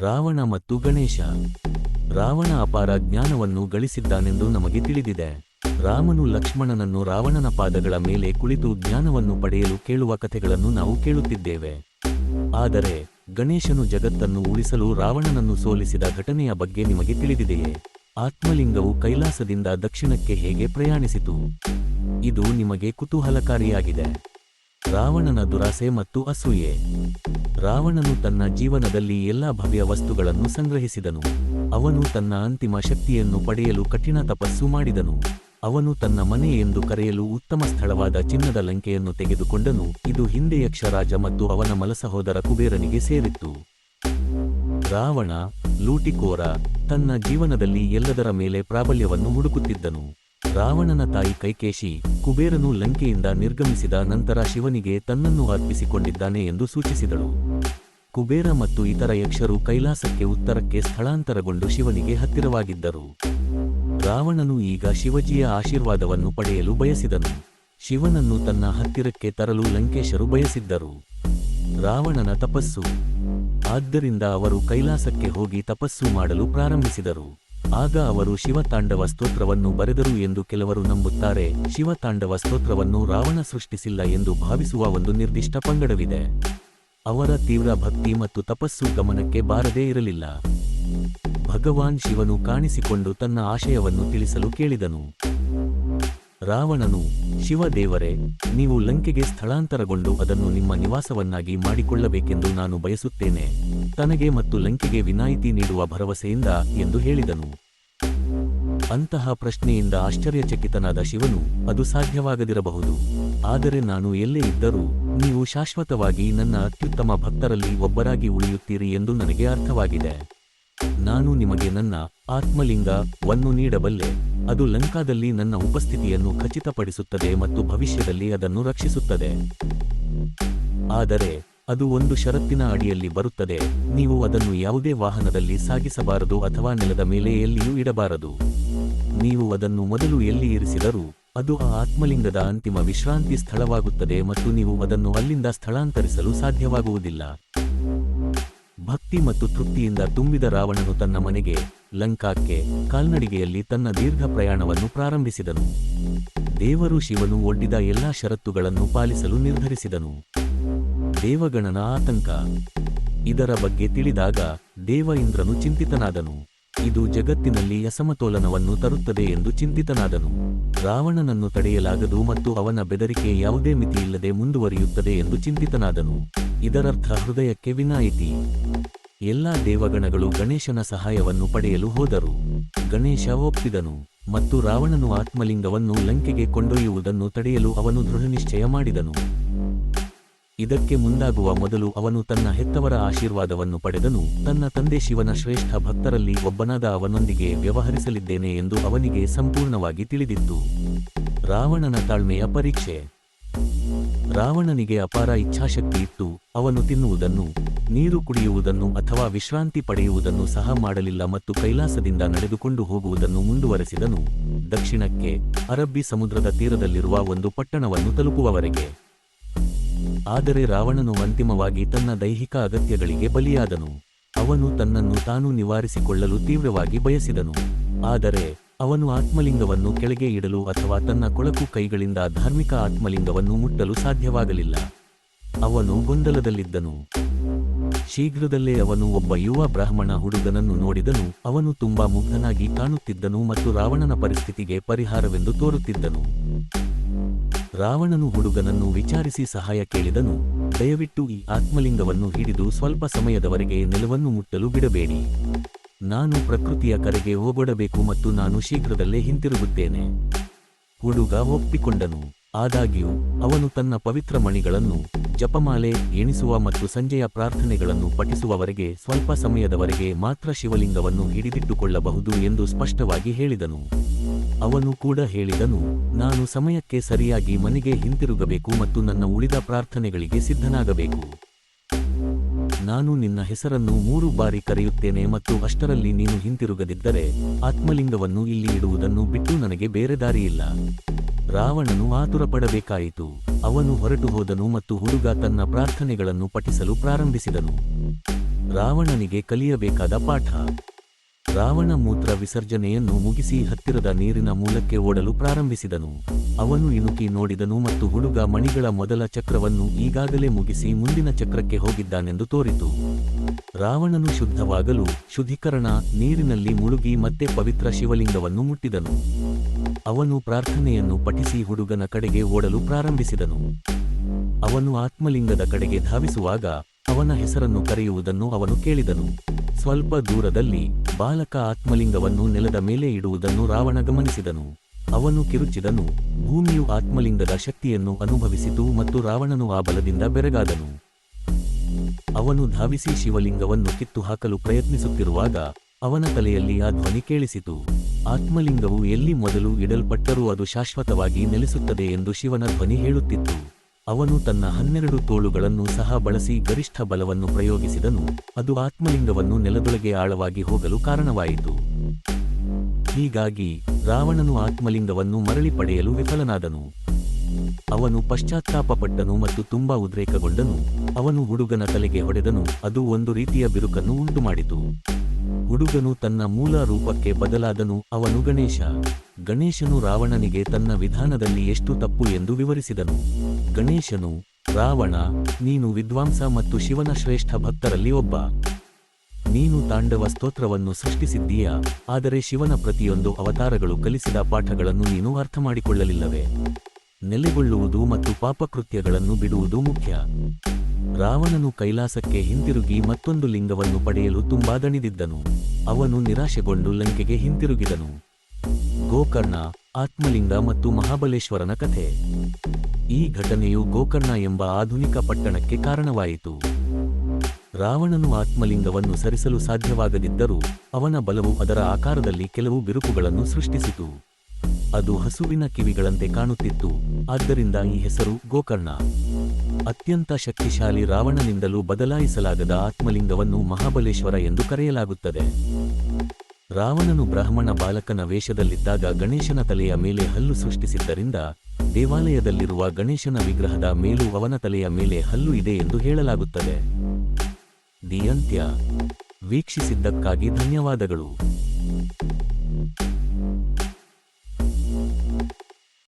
ರಾವಣ ಮತ್ತು ಗಣೇಶ. ರಾವಣ ಅಪಾರ ಜ್ಞಾನವನ್ನು ಗಳಿಸಿದ್ದಾನೆಂದು ನಮಗೆ ತಿಳಿದಿದೆ. ರಾಮನು ಲಕ್ಷ್ಮಣನನ್ನು ರಾವಣನ ಪಾದಗಳ ಮೇಲೆ ಕುಳಿತು ಜ್ಞಾನವನ್ನು ಪಡೆಯಲು ಕೇಳುವ ಕಥೆಗಳನ್ನು ನಾವು ಕೇಳುತ್ತಿದ್ದೇವೆ. ಆದರೆ, ಗಣೇಶನು ಜಗತ್ತನ್ನು ಉಳಿಸಲು ರಾವಣನನ್ನು ಸೋಲಿಸಿದ ಘಟನೆಯ ಬಗ್ಗೆ ನಿಮಗೆ ತಿಳಿದಿದೆಯೇ? ಆತ್ಮಲಿಂಗವು ಕೈಲಾಸದಿಂದ ದಕ್ಷಿಣಕ್ಕೆ ಹೇಗೆ ಪ್ರಯಾಣಿಸಿತು? ಇದು ನಿಮಗೆ ಕುತೂಹಲಕಾರಿಯಾಗಿದೆ. ರಾವಣನ ದುರಾಸೆ ಮತ್ತು ಅಸೂಯೆ. ರಾವಣನು ತನ್ನ ಜೀವನದಲ್ಲಿ ಎಲ್ಲಾ ಭವ್ಯ ವಸ್ತುಗಳನ್ನು ಸಂಗ್ರಹಿಸಿದನು. ಅವನು ತನ್ನ ಅಂತಿಮ ಶಕ್ತಿಯನ್ನು ಪಡೆಯಲು ಕಠಿಣ ತಪಸ್ಸು ಮಾಡಿದನು. ಅವನು ತನ್ನ ಮನೆ ಎಂದು ಕರೆಯಲು ಉತ್ತಮ ಸ್ಥಳವಾದ ಚಿನ್ನದ ಲಂಕೆಯನ್ನು ತೆಗೆದುಕೊಂಡನು. ಇದು ಹಿಂದೆ ಯಕ್ಷರಾಜ ಮತ್ತು ಅವನ ಮಲಸಹೋದರ ಕುಬೇರನಿಗೆ ಸೇರಿತ್ತು. ರಾವಣ, ಲೂಟಿಕೋರ ತನ್ನ ಜೀವನದಲ್ಲಿ ಎಲ್ಲದರ ಮೇಲೆ ಪ್ರಾಬಲ್ಯವನ್ನು ಹುಡುಕುತ್ತಿದ್ದನು. ರಾವಣನ ತಾಯಿ ಕೈಕೇಶಿ ಕುಬೇರನು ಲಂಕೆಯಿಂದ ನಿರ್ಗಮಿಸಿದ ನಂತರ ಶಿವನಿಗೆ ತನ್ನನ್ನು ಅರ್ಪಿಸಿಕೊಂಡಿದ್ದಾನೆ ಎಂದು ಸೂಚಿಸಿದಳು. ಕುಬೇರ ಮತ್ತು ಇತರ ಯಕ್ಷರು ಕೈಲಾಸಕ್ಕೆ ಉತ್ತರಕ್ಕೆ ಸ್ಥಳಾಂತರಗೊಂಡು ಶಿವನಿಗೆ ಹತ್ತಿರವಾಗಿದ್ದರು. ರಾವಣನು ಈಗ ಶಿವಜಿಯ ಆಶೀರ್ವಾದವನ್ನು ಪಡೆಯಲು ಬಯಸಿದನು. ಶಿವನನ್ನು ತನ್ನ ಹತ್ತಿರಕ್ಕೆ ತರಲು ಲಂಕೇಶರು ಬಯಸಿದ್ದರು. ರಾವಣನ ತಪಸ್ಸು. ಆದ್ದರಿಂದ ಅವರು ಕೈಲಾಸಕ್ಕೆ ಹೋಗಿ ತಪಸ್ಸು ಮಾಡಲು ಪ್ರಾರಂಭಿಸಿದರು. ಆಗ ಅವರು ಶಿವತಾಂಡವ ಸ್ತೋತ್ರವನ್ನು ಬರೆದರು ಎಂದು ಕೆಲವರು ನಂಬುತ್ತಾರೆ. ಶಿವತಾಂಡವ ಸ್ತೋತ್ರವನ್ನು ರಾವಣ ಸೃಷ್ಟಿಸಿಲ್ಲ ಎಂದು ಭಾವಿಸುವ ಒಂದು ನಿರ್ದಿಷ್ಟ ಪಂಗಡವಿದೆ. ಅವರ ತೀವ್ರ ಭಕ್ತಿ ಮತ್ತು ತಪಸ್ಸು ಗಮನಕ್ಕೆ ಬಾರದೇ ಇರಲಿಲ್ಲ. ಭಗವಾನ್ ಶಿವನು ಕಾಣಿಸಿಕೊಂಡು ತನ್ನ ಆಶಯವನ್ನು ತಿಳಿಸಲು ಕೇಳಿದನು. ರಾವಣನು, ಶಿವದೇವರೇ, ನೀವು ಲಂಕೆಗೆ ಸ್ಥಳಾಂತರಗೊಂಡು ಅದನ್ನು ನಿಮ್ಮ ನಿವಾಸವನ್ನಾಗಿ ಮಾಡಿಕೊಳ್ಳಬೇಕೆಂದು ನಾನು ಬಯಸುತ್ತೇನೆ. ತನಗೆ ಮತ್ತು ಲಂಕೆಗೆ ವಿನಾಯಿತಿ ನೀಡುವ ಭರವಸೆಯಿಂದ ಎಂದು ಹೇಳಿದನು. ಅಂತಹ ಪ್ರಶ್ನೆಯಿಂದ ಆಶ್ಚರ್ಯಚಕಿತನಾದ ಶಿವನು, ಅದು ಸಾಧ್ಯವಾಗದಿರಬಹುದು. ಆದರೆ ನಾನು ಎಲ್ಲೇ ಇದ್ದರೂ, ನೀವು ಶಾಶ್ವತವಾಗಿ ನನ್ನ ಅತ್ಯುತ್ತಮ ಭಕ್ತರಲ್ಲಿ ಒಬ್ಬರಾಗಿ ಉಳಿಯುತ್ತೀರಿ ಎಂದು ನನಗೆ ಅರ್ಥವಾಗಿದೆ. ನಾನು ನಿಮಗೆ ನನ್ನ ಆತ್ಮಲಿಂಗವನ್ನು ನೀಡಬಲ್ಲೆ. ಅದು ಲಂಕಾದಲ್ಲಿ ನನ್ನ ಉಪಸ್ಥಿತಿಯನ್ನು ಖಚಿತಪಡಿಸುತ್ತದೆ ಮತ್ತು ಭವಿಷ್ಯದಲ್ಲಿ ಅದನ್ನು ರಕ್ಷಿಸುತ್ತದೆ. ಆದರೆ, ಅದು ಒಂದು ಷರತ್ತಿನ ಅಡಿಯಲ್ಲಿ ಬರುತ್ತದೆ. ನೀವು ಅದನ್ನು ಯಾವುದೇ ವಾಹನದಲ್ಲಿ ಸಾಗಿಸಬಾರದು ಅಥವಾ ನೆಲದ ಮೇಲೆ ಎಲ್ಲಿಯೂ ಇಡಬಾರದು. ನೀವು ಅದನ್ನು ಮೊದಲು ಎಲ್ಲಿ ಇರಿಸಿದರೂ, ಅದು ಆ ಆತ್ಮಲಿಂಗದ ಅಂತಿಮ ವಿಶ್ರಾಂತಿ ಸ್ಥಳವಾಗುತ್ತದೆ ಮತ್ತು ನೀವು ಅದನ್ನು ಅಲ್ಲಿಂದ ಸ್ಥಳಾಂತರಿಸಲು ಸಾಧ್ಯವಾಗುವುದಿಲ್ಲ. ಭಕ್ತಿ ಮತ್ತು ತೃಪ್ತಿಯಿಂದ ತುಂಬಿದ ರಾವಣನು ತನ್ನ ಮನೆಗೆ, ಲಂಕಾಕ್ಕೆ, ಕಾಲ್ನಡಿಗೆಯಲ್ಲಿ ತನ್ನ ದೀರ್ಘ ಪ್ರಯಾಣವನ್ನು ಪ್ರಾರಂಭಿಸಿದನು. ದೇವರು ಶಿವನು ಒಡ್ಡಿದ ಎಲ್ಲಾ ಷರತ್ತುಗಳನ್ನು ಪಾಲಿಸಲು ನಿರ್ಧರಿಸಿದನು. ದೇವಗಣನ ಆತಂಕ. ಇದರ ಬಗ್ಗೆ ತಿಳಿದಾಗ ದೇವ ಇಂದ್ರನು ಚಿಂತಿತನಾದನು. ಇದು ಜಗತ್ತಿನಲ್ಲಿ ಅಸಮತೋಲನವನ್ನು ತರುತ್ತದೆ ಎಂದು ಚಿಂತಿತನಾದನು. ರಾವಣನನ್ನು ತಡೆಯಲಾಗದು ಮತ್ತು ಅವನ ಬೆದರಿಕೆ ಯಾವುದೇ ಮಿತಿಯಿಲ್ಲದೆ ಮುಂದುವರಿಯುತ್ತದೆ ಎಂದು ಚಿಂತಿತನಾದನು. ಇದರರ್ಥ ಹೃದಯಕ್ಕೆ ವಿನಾಯಿತಿ. ಎಲ್ಲಾ ದೇವಗಣಗಳು ಗಣೇಶನ ಸಹಾಯವನ್ನು ಪಡೆಯಲು ಹೋದರು. ಗಣೇಶ ಒಪ್ಪಿದನು ಮತ್ತು ರಾವಣನು ಆತ್ಮಲಿಂಗವನ್ನು ಲಂಕೆಗೆ ಕೊಂಡೊಯ್ಯುವುದನ್ನು ತಡೆಯಲು ಅವನು ದೃಢನಿಶ್ಚಯ ಮಾಡಿದನು. ಇದಕ್ಕೆ ಮುಂದಾಗುವ ಮೊದಲು ಅವನು ತನ್ನ ಹೆತ್ತವರ ಆಶೀರ್ವಾದವನ್ನು ಪಡೆದನು. ತನ್ನ ತಂದೆ ಶಿವನ ಶ್ರೇಷ್ಠ ಭಕ್ತರಲ್ಲಿ ಒಬ್ಬನಾದ ಅವನೊಂದಿಗೆ ವ್ಯವಹರಿಸಲಿದ್ದೇನೆ ಎಂದು ಅವನಿಗೆ ಸಂಪೂರ್ಣವಾಗಿ ತಿಳಿದಿತ್ತು. ರಾವಣನ ತಾಳ್ಮೆಯ ಪರೀಕ್ಷೆ. ರಾವಣನಿಗೆ ಅಪಾರ ಇಚ್ಛಾಶಕ್ತಿ ಇತ್ತು. ಅವನು ತಿನ್ನುವುದನ್ನು, ನೀರು ಕುಡಿಯುವುದನ್ನು ಅಥವಾ ವಿಶ್ರಾಂತಿ ಪಡೆಯುವುದನ್ನು ಸಹ ಮಾಡಲಿಲ್ಲ ಮತ್ತು ಕೈಲಾಸದಿಂದ ನಡೆದುಕೊಂಡು ಹೋಗುವುದನ್ನು ಮುಂದುವರೆಸಿದನು. ದಕ್ಷಿಣಕ್ಕೆ ಅರಬ್ಬಿ ಸಮುದ್ರದ ತೀರದಲ್ಲಿರುವ ಒಂದು ಪಟ್ಟಣವನ್ನು ತಲುಪುವವರೆಗೆ. ಆದರೆ ರಾವಣನು ಅಂತಿಮವಾಗಿ ತನ್ನ ದೈಹಿಕ ಅಗತ್ಯಗಳಿಗೆ ಬಲಿಯಾದನು. ಅವನು ತನ್ನನ್ನು ತಾನು ನಿವಾರಿಸಿಕೊಳ್ಳಲು ತೀವ್ರವಾಗಿ ಬಯಸಿದನು. ಆದರೆ ಅವನು ಆತ್ಮಲಿಂಗವನ್ನು ಕೆಳಗೆ ಇಡಲು ಅಥವಾ ತನ್ನ ಕೊಳಕು ಕೈಗಳಿಂದ ಧಾರ್ಮಿಕ ಆತ್ಮಲಿಂಗವನ್ನು ಮುಟ್ಟಲು ಸಾಧ್ಯವಾಗಲಿಲ್ಲ. ಅವನು ಗೊಂದಲದಲ್ಲಿದ್ದನು. ಶೀಘ್ರದಲ್ಲೇ ಅವನು ಒಬ್ಬ ಯುವ ಬ್ರಾಹ್ಮಣ ಹುಡುಗನನ್ನು ನೋಡಿದನು. ಅವನು ತುಂಬಾ ಮುಗ್ಧನಾಗಿ ಕಾಣುತ್ತಿದ್ದನು ಮತ್ತು ರಾವಣನ ಪರಿಸ್ಥಿತಿಗೆ ಪರಿಹಾರವೆಂದು ತೋರುತ್ತಿದ್ದನು. ರಾವಣನು ಹುಡುಗನನ್ನು ವಿಚಾರಿಸಿ ಸಹಾಯ ಕೇಳಿದನು. ದಯವಿಟ್ಟು ಈ ಆತ್ಮಲಿಂಗವನ್ನು ಹಿಡಿದು ಸ್ವಲ್ಪ ಸಮಯದವರೆಗೆ ನೆಲವನ್ನು ಮುಟ್ಟಲು ಬಿಡಬೇಡಿ. ನಾನು ಪ್ರಕೃತಿಯ ಕರೆಗೆ ಹೋಗಬೇಕು ಮತ್ತು ನಾನು ಶೀಘ್ರದಲ್ಲೇ ಹಿಂತಿರುಗುತ್ತೇನೆ. ಹುಡುಗ ಒಪ್ಪಿಕೊಂಡನು. ಆದಾಗ್ಯೂ, ಅವನು ತನ್ನ ಪವಿತ್ರ ಮಣಿಗಳನ್ನು, ಜಪಮಾಲೆ, ಎಣಿಸುವ ಮತ್ತು ಸಂಜೆಯ ಪ್ರಾರ್ಥನೆಗಳನ್ನು ಪಠಿಸುವವರೆಗೆ ಸ್ವಲ್ಪ ಸಮಯದವರೆಗೆ ಮಾತ್ರ ಶಿವಲಿಂಗವನ್ನು ಹಿಡಿದಿಟ್ಟುಕೊಳ್ಳಬಹುದು ಎಂದು ಸ್ಪಷ್ಟವಾಗಿ ಹೇಳಿದನು. ಅವನು ಕೂಡ ಹೇಳಿದನು, ನಾನು ಸಮಯಕ್ಕೆ ಸರಿಯಾಗಿ ಮನೆಗೆ ಹಿಂತಿರುಗಬೇಕು ಮತ್ತು ನನ್ನ ಉಳಿದ ಪ್ರಾರ್ಥನೆಗಳಿಗೆ ಸಿದ್ಧನಾಗಬೇಕು. ನಾನು ನಿನ್ನ ಹೆಸರನ್ನು ಮೂರು ಬಾರಿ ಕರೆಯುತ್ತೇನೆ ಮತ್ತು ಅಷ್ಟರಲ್ಲಿ ನೀನು ಹಿಂತಿರುಗದಿದ್ದರೆ ಆತ್ಮಲಿಂಗವನ್ನು ಇಲ್ಲಿ ಇಡುವುದನ್ನು ಬಿಟ್ಟು ನನಗೆ ಬೇರೆ ದಾರಿಯಿಲ್ಲ. ರಾವಣನು ಆತುರಪಡಬೇಕಾಯಿತು, ಅವನು ಹೊರಟು ಹೋದನು ಮತ್ತು ಹುಡುಗ ತನ್ನ ಪ್ರಾರ್ಥನೆಗಳನ್ನು ಪಠಿಸಲು ಪ್ರಾರಂಭಿಸಿದನು. ರಾವಣನಿಗೆ ಕಲಿಯಬೇಕಾದ ಪಾಠ ರಾವಣ ಮೂತ್ರ ವಿಸರ್ಜನೆಯನ್ನು ಮುಗಿಸಿ ಹತ್ತಿರದ ನೀರಿನ ಮೂಲಕ್ಕೆ ಓಡಲು ಪ್ರಾರಂಭಿಸಿದನು. ಅವನು ಇಣುಕಿ ನೋಡಿದನು ಮತ್ತು ಹುಡುಗ ಮಣಿಗಳ ಮೊದಲ ಚಕ್ರವನ್ನು ಈಗಾಗಲೇ ಮುಗಿಸಿ ಮುಂದಿನ ಚಕ್ರಕ್ಕೆ ಹೋಗಿದ್ದಾನೆಂದು ತೋರಿತು. ರಾವಣನು ಶುದ್ಧವಾಗಲು ಶುದ್ಧೀಕರಣ ನೀರಿನಲ್ಲಿ ಮುಳುಗಿ ಮತ್ತೆ ಪವಿತ್ರ ಶಿವಲಿಂಗವನ್ನು ಮುಟ್ಟಿದನು. ಅವನು ಪ್ರಾರ್ಥನೆಯನ್ನು ಪಠಿಸಿ ಹುಡುಗನ ಕಡೆಗೆ ಓಡಲು ಪ್ರಾರಂಭಿಸಿದನು. ಅವನು ಆತ್ಮಲಿಂಗದ ಕಡೆಗೆ ಧಾವಿಸುವಾಗ ಅವನ ಹೆಸರನ್ನು ಕರೆಯುವುದನ್ನು ಅವನು ಕೇಳಿದನು. ಸ್ವಲ್ಪ ದೂರದಲ್ಲಿ ಬಾಲಕ ಆತ್ಮಲಿಂಗವನ್ನು ನೆಲದ ಮೇಲೆ ಇಡುವುದನ್ನು ರಾವಣ ಗಮನಿಸಿದನು. ಅವನು ಕಿರುಚಿದನು, ಭೂಮಿಯು ಆತ್ಮಲಿಂಗದ ಶಕ್ತಿಯನ್ನು ಅನುಭವಿಸಿತು ಮತ್ತು ರಾವಣನು ಆ ಬಲದಿಂದ ಬೆರಗಾದನು. ಅವನು ಧಾವಿಸಿ ಶಿವಲಿಂಗವನ್ನು ಕಿತ್ತು ಹಾಕಲು ಪ್ರಯತ್ನಿಸುತ್ತಿರುವಾಗ ಅವನ ತಲೆಯಲ್ಲಿ ಆ ಧ್ವನಿ ಕೇಳಿಸಿತು. ಆತ್ಮಲಿಂಗವು ಎಲ್ಲಿ ಮೊದಲು ಇಡಲ್ಪಟ್ಟರೂ ಅದು ಶಾಶ್ವತವಾಗಿ ನೆಲೆಸುತ್ತದೆ ಎಂದು ಶಿವನ ಧ್ವನಿ ಹೇಳುತ್ತಿತ್ತು. ಅವನು ತನ್ನ ಹನ್ನೆರಡು ತೋಳುಗಳನ್ನು ಸಹ ಬಳಸಿ ಗರಿಷ್ಠ ಬಲವನ್ನು ಪ್ರಯೋಗಿಸಿದನು. ಅದು ಆತ್ಮಲಿಂಗವನ್ನು ನೆಲದೊಳಗೆ ಆಳವಾಗಿ ಹೋಗಲು ಕಾರಣವಾಯಿತು. ಹೀಗಾಗಿ ರಾವಣನು ಆತ್ಮಲಿಂಗವನ್ನು ಮರಳಿ ಪಡೆಯಲು ವಿಫಲನಾದನು. ಅವನು ಪಶ್ಚಾತ್ತಾಪಪಟ್ಟನು ಮತ್ತು ತುಂಬಾ ಉದ್ರೇಕಗೊಂಡನು. ಅವನು ಹುಡುಗನ ತಲೆಗೆ ಹೊಡೆದನು. ಅದು ಒಂದು ರೀತಿಯ ಬಿರುಕನ್ನು ಉಂಟುಮಾಡಿತು. ಹುಡುಗನು ತನ್ನ ಮೂಲ ರೂಪಕ್ಕೆ ಬದಲಾದನು. ಅವನು ಗಣೇಶ. ಗಣೇಶನು ರಾವಣನಿಗೆ ತನ್ನ ವಿಧಾನದಲ್ಲಿ ಎಷ್ಟು ತಪ್ಪು ಎಂದು ವಿವರಿಸಿದನು. ಗಣೇಶನು, ರಾವಣ, ನೀನು ವಿದ್ವಾಂಸ ಮತ್ತು ಶಿವನ ಶ್ರೇಷ್ಠ ಭಕ್ತರಲ್ಲಿ ಒಬ್ಬ. ನೀನು ತಾಂಡವ ಸ್ತೋತ್ರವನ್ನು ಸೃಷ್ಟಿಸಿದ್ದೀಯ? ಆದರೆ ಶಿವನ ಪ್ರತಿಯೊಂದು ಅವತಾರಗಳು ಕಲಿಸಿದ ಪಾಠಗಳನ್ನು ನೀನು ಅರ್ಥ ಮಾಡಿಕೊಳ್ಳಲಿಲ್ಲವೆ ನೆಲೆಗೊಳ್ಳುವುದು ಮತ್ತು ಪಾಪಕೃತ್ಯಗಳನ್ನು ಬಿಡುವುದು ಮುಖ್ಯ. ರಾವಣನು ಕೈಲಾಸಕ್ಕೆ ಹಿಂತಿರುಗಿ ಮತ್ತೊಂದು ಲಿಂಗವನ್ನು ಪಡೆಯಲು ತುಂಬಾ ದಣಿದಿದ್ದನು. ಅವನು ನಿರಾಶೆಗೊಂಡು ಲಂಕೆಗೆ ಹಿಂತಿರುಗಿದನು. ಗೋಕರ್ಣ, ಆತ್ಮಲಿಂಗ ಮತ್ತು ಮಹಾಬಲೇಶ್ವರನ ಕಥೆ. ಈ ಘಟನೆಯು ಗೋಕರ್ಣ ಎಂಬ ಆಧುನಿಕ ಪಟ್ಟಣಕ್ಕೆ ಕಾರಣವಾಯಿತು. ರಾವಣನು ಆತ್ಮಲಿಂಗವನ್ನು ಸರಿಸಲು ಸಾಧ್ಯವಾಗದಿದ್ದರೂ ಅವನ ಬಲವು ಅದರ ಆಕಾರದಲ್ಲಿ ಕೆಲವು ಬಿರುಕುಗಳನ್ನು ಸೃಷ್ಟಿಸಿತು. ಅದು ಹಸುವಿನ ಕಿವಿಗಳಂತೆ ಕಾಣುತ್ತಿತ್ತು. ಆದ್ದರಿಂದ ಈ ಹೆಸರು ಗೋಕರ್ಣ. ಅತ್ಯಂತ ಶಕ್ತಿಶಾಲಿ ರಾವಣನಿಂದಲೂ ಬದಲಾಯಿಸಲಾಗದ ಆತ್ಮಲಿಂಗವನ್ನು ಮಹಾಬಲೇಶ್ವರ ಎಂದು ಕರೆಯಲಾಗುತ್ತದೆ. ರಾವಣನು ಬ್ರಾಹ್ಮಣ ಬಾಲಕನ ವೇಷದಲ್ಲಿದ್ದಾಗ ಗಣೇಶನ ತಲೆಯ ಮೇಲೆ ಹಲ್ಲು ಸೃಷ್ಟಿಸಿದ್ದರಿಂದ ದೇವಾಲಯದಲ್ಲಿರುವ ಗಣೇಶನ ವಿಗ್ರಹದ ಮೇಲೂ ಅವನ ತಲೆಯ ಮೇಲೆ ಹಲ್ಲು ಇದೆ ಎಂದು ಹೇಳಲಾಗುತ್ತದೆ. ದಿಯಂತ್ಯ. ವೀಕ್ಷಿಸಿದ್ದಕ್ಕಾಗಿ ಧನ್ಯವಾದಗಳು.